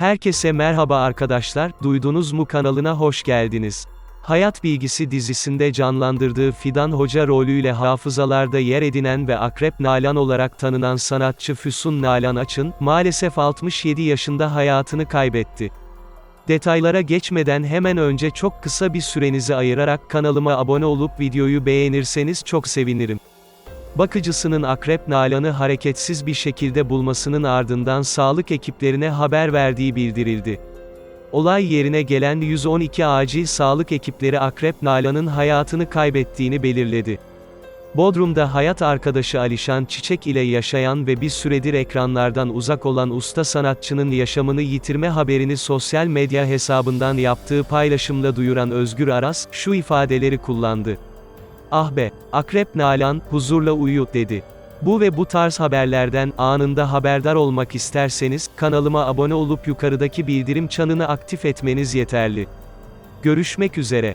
Herkese merhaba arkadaşlar, duydunuz mu kanalına hoş geldiniz. Hayat Bilgisi dizisinde canlandırdığı Fidan Hoca rolüyle hafızalarda yer edinen ve Akrep Nalan olarak tanınan sanatçı Füsun Nalan Açın, maalesef 67 yaşında hayatını kaybetti. Detaylara geçmeden hemen önce çok kısa bir sürenizi ayırarak kanalıma abone olup videoyu beğenirseniz çok sevinirim. Bakıcısının Akrep Nalan'ı hareketsiz bir şekilde bulmasının ardından sağlık ekiplerine haber verdiği bildirildi. Olay yerine gelen 112 acil sağlık ekipleri Akrep Nalan'ın hayatını kaybettiğini belirledi. Bodrum'da hayat arkadaşı Alişan Çiçek ile yaşayan ve bir süredir ekranlardan uzak olan usta sanatçının yaşamını yitirme haberini sosyal medya hesabından yaptığı paylaşımla duyuran Özgür Aras, şu ifadeleri kullandı. Ah be, Akrep Nalan, huzurla uyu, dedi. Bu ve bu tarz haberlerden anında haberdar olmak isterseniz, kanalıma abone olup yukarıdaki bildirim çanını aktif etmeniz yeterli. Görüşmek üzere.